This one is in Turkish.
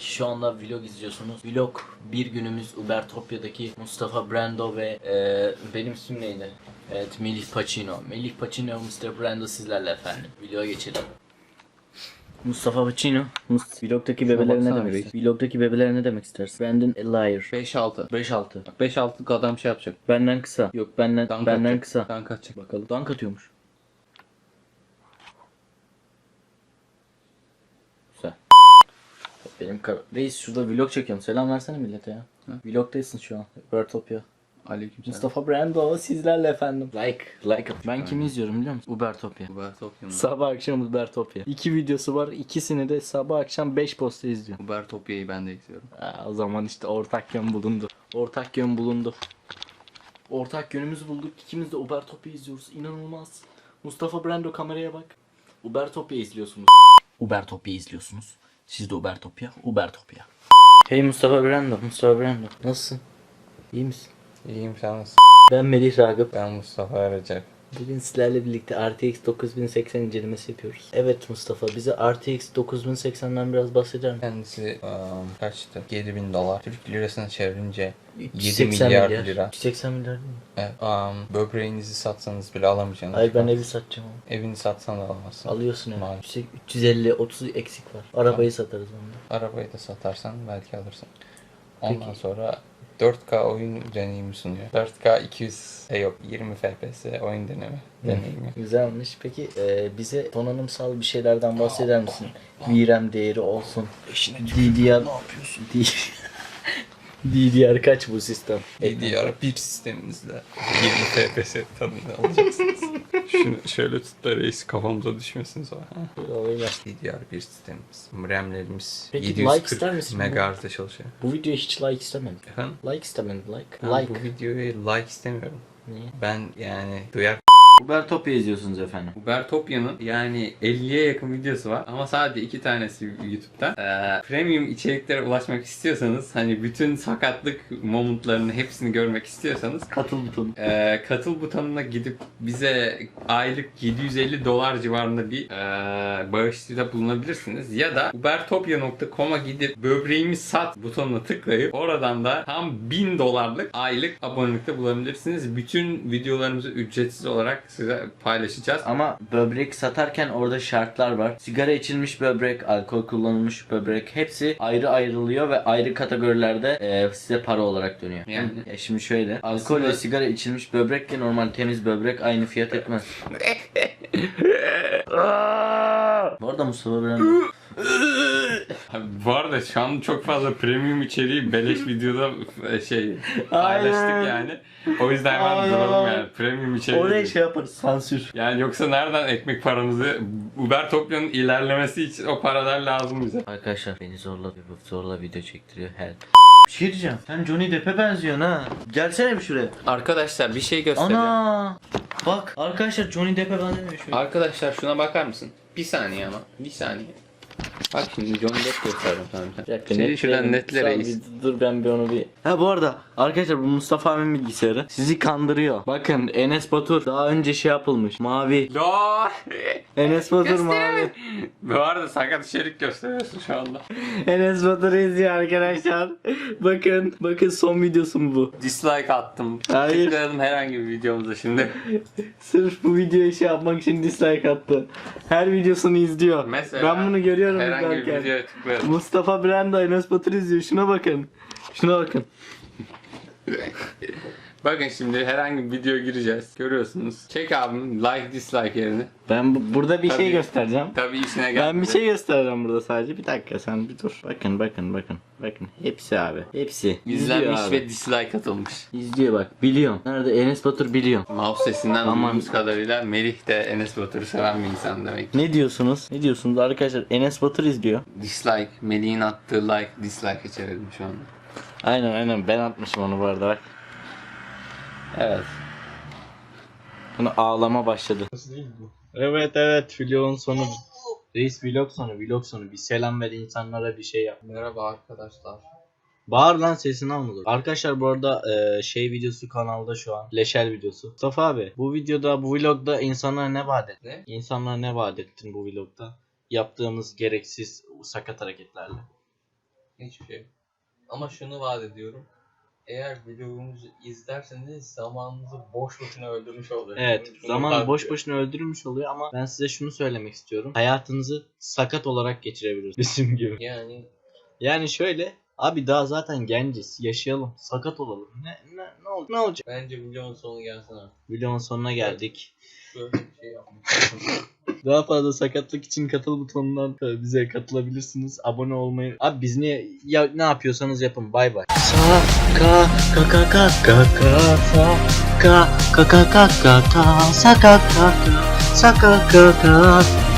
Şu anda vlog izliyorsunuz. Vlog bir günümüz Ubertopya'daki Mustafa Brando ve e, benim isim neydi? Evet Melih Pacino. Melih Pacino ve Mr. Brando sizlerle efendim. Videoya geçelim. Mustafa Pacino. Mus- Vlog'daki bebeler ne baksana demek? Vlog'daki bebeler ne demek istersin? Brandon a liar. 5-6. 5-6. 5-6'lık adam şey yapacak. Benden kısa. Yok benden Dank benden atacak. kısa. Dank atacak. Bakalım. Dank atıyormuş. Benim kar- Reis şurada vlog çekiyorum. Selam versene millete ya. Vlogdaysın şu an. Ubertopya. Aleykümselam. Mustafa Brando sizlerle efendim. Like. Like. Ben kimi izliyorum biliyor musun? Ubertopya. Uber Topya'nın. Sabah akşam Ubertopya. İki videosu var. İkisini de sabah akşam 5 posta izliyorum. Uber Topya'yı ben de izliyorum. Aa, o zaman işte ortak yön bulundu. Ortak yön bulundu. Ortak yönümüzü bulduk. İkimiz de Ubertopya izliyoruz. İnanılmaz. Mustafa Brando kameraya bak. Ubertopya izliyorsunuz. Ubertopya izliyorsunuz. Siz de Ubertopya, Ubertopya. Hey Mustafa Brando, Mustafa Brando. Nasılsın? İyi misin? İyiyim sen nasılsın? Ben Melih Ragıp. Ben Mustafa Recep. Bugün sizlerle birlikte RTX 9080 incelemesi yapıyoruz. Evet Mustafa, bize RTX 9080'den biraz bahseder misin? Kendisi um, kaçtı? 7000 dolar. Türk lirasına çevirince 7 380 milyar lira. 380 milyar değil mi? Evet, um, böbreğinizi satsanız bile alamayacaksınız. Hayır ben evi satacağım ama. Evini satsan da alamazsın. Alıyorsun yani. Maalesef. 350 30 eksik var. Arabayı satarız onda. Arabayı da satarsan belki alırsın. Ondan sonra 4K oyun deneyimi sunuyor. 4K 200 e yok 20 FPS oyun deneme deneyimi. Güzelmiş. Peki e, bize donanımsal bir şeylerden bahseder misin? VRAM değeri olsun. DDR ne yapıyorsun? DDR kaç bu sistem? DDR1 sistemimizle 20 FPS tadını alacaksınız. Şunu şöyle tut da reis kafamıza düşmesin sonra. Oynar. DDR1 sistemimiz. RAM'lerimiz Peki, 740 like ister misin? MHz'de çalışıyor. Bu videoya hiç like istemedim. Efendim? Like istemedim. Like. Ben like. bu videoya like istemiyorum. Niye? Ben yani duyar Ubertopya izliyorsunuz efendim. Ubertopya'nın yani 50'ye yakın videosu var ama sadece iki tanesi YouTube'da. Ee, premium içeriklere ulaşmak istiyorsanız hani bütün sakatlık momentlarını hepsini görmek istiyorsanız Katıl butonu. Ee, katıl butonuna gidip bize aylık 750 dolar civarında bir ee, bağışta bulunabilirsiniz. Ya da ubertopya.com'a gidip böbreğimi sat butonuna tıklayıp oradan da tam 1000 dolarlık aylık abonelikte bulabilirsiniz. Bütün videolarımızı ücretsiz olarak size paylaşacağız. Ama böbrek satarken orada şartlar var. Sigara içilmiş böbrek, alkol kullanılmış böbrek hepsi ayrı ayrılıyor ve ayrı kategorilerde e, size para olarak dönüyor. Yani. Ya şimdi şöyle. Alkol Aslında- ve sigara içilmiş böbrekle normal temiz böbrek aynı fiyat etmez. Bu arada Mustafa Brando. Bu arada şu an çok fazla premium içeriği beleş videoda e, şey paylaştık yani. O yüzden hemen Aynen. duralım yani. Premium içeriği. Oraya şey yaparız sansür. Yani yoksa nereden ekmek paramızı Ubertopya'nın ilerlemesi için o paralar lazım bize. Arkadaşlar beni zorla zorla video çektiriyor help. Bir şey diyeceğim. Sen Johnny Depp'e benziyorsun ha. Gelsene bir şuraya. Arkadaşlar bir şey göstereceğim. Ana! Bak arkadaşlar Johnny Depp'e benzemiyor şöyle. Arkadaşlar şuna bakar mısın? Bir saniye ama. Bir saniye. Bak şimdi Johnny Depp göstereceğim sana bir dakika, Seni netleyelim. şuradan netle Sağ ol, reis. bir Dur ben bir onu bir... Ha bu arada arkadaşlar bu Mustafa abimin bilgisayarı. Sizi kandırıyor. Bakın Enes Batur daha önce şey yapılmış. Mavi. Lol. Enes Batur mavi. Bu arada sakat içerik gösteriyorsun şu anda. Enes Batur'u izliyor arkadaşlar. bakın bakın son videosu mu bu? Dislike attım. Hayır. Tıkladım herhangi bir videomuza şimdi. Sırf bu videoya şey yapmak için dislike attı. Her videosunu izliyor. Mesela ben bunu görüyorum herhangi bir izlerken. videoya tıklarım. Mustafa Branda Enes Batur izliyor. Şuna bakın. Şuna bakın. Bakın şimdi herhangi bir video gireceğiz. Görüyorsunuz. Çek abim like dislike yerini. Ben bu- burada bir Tabii. şey göstereceğim. Tabii işine geldi. Ben bir şey göstereceğim burada sadece. Bir dakika sen bir dur. Bakın bakın bakın. Bakın. Hepsi abi. Hepsi. İzliyor İzlenmiş abi. ve dislike atılmış. İzliyor bak. Biliyorum. Nerede Enes Batur biliyorum. Mouse sesinden Aman. duyduğumuz kadarıyla Melih de Enes Batur'u seven bir insan demek. Ne diyorsunuz? Ne diyorsunuz arkadaşlar? Enes Batur izliyor. Dislike, Melih'in attığı like, dislike'e çevirdim şu anda. Aynen aynen ben atmışım onu bu arada bak. Evet. Bunu ağlama başladı. Evet evet vlogun sonu. Reis vlog sonu vlog sonu. Bir selam ver insanlara bir şey yap. Merhaba arkadaşlar. Bağır lan sesini almadı. Arkadaşlar bu arada e, şey videosu kanalda şu an. Leşel videosu. Mustafa abi bu videoda bu vlogda insanlara ne vaat ettin? Ne? İnsanlara ne vaat ettin bu vlogda? Yaptığımız gereksiz sakat hareketlerle. Hiçbir şey. Ama şunu vaat ediyorum. Eğer vlogumuzu izlerseniz zamanınızı boş boşuna öldürmüş olursunuz. Evet, Bunu zaman boş ediyorum. boşuna öldürülmüş oluyor ama ben size şunu söylemek istiyorum. Hayatınızı sakat olarak geçirebilirsiniz. Bizim gibi. Yani Yani şöyle, abi daha zaten genciz, yaşayalım, sakat olalım. Ne ne ne, ol- ne olacak? bence vlogun sonu gelsin artık. Videonun sonuna geldik. Şöyle bir şey yapmak. Daha fazla sakatlık için katıl butonundan e, bize katılabilirsiniz. Abone olmayı. Abi biz niye ya ne yapıyorsanız yapın. Bay bay. Sa ka ka ka ka ka ka sa ka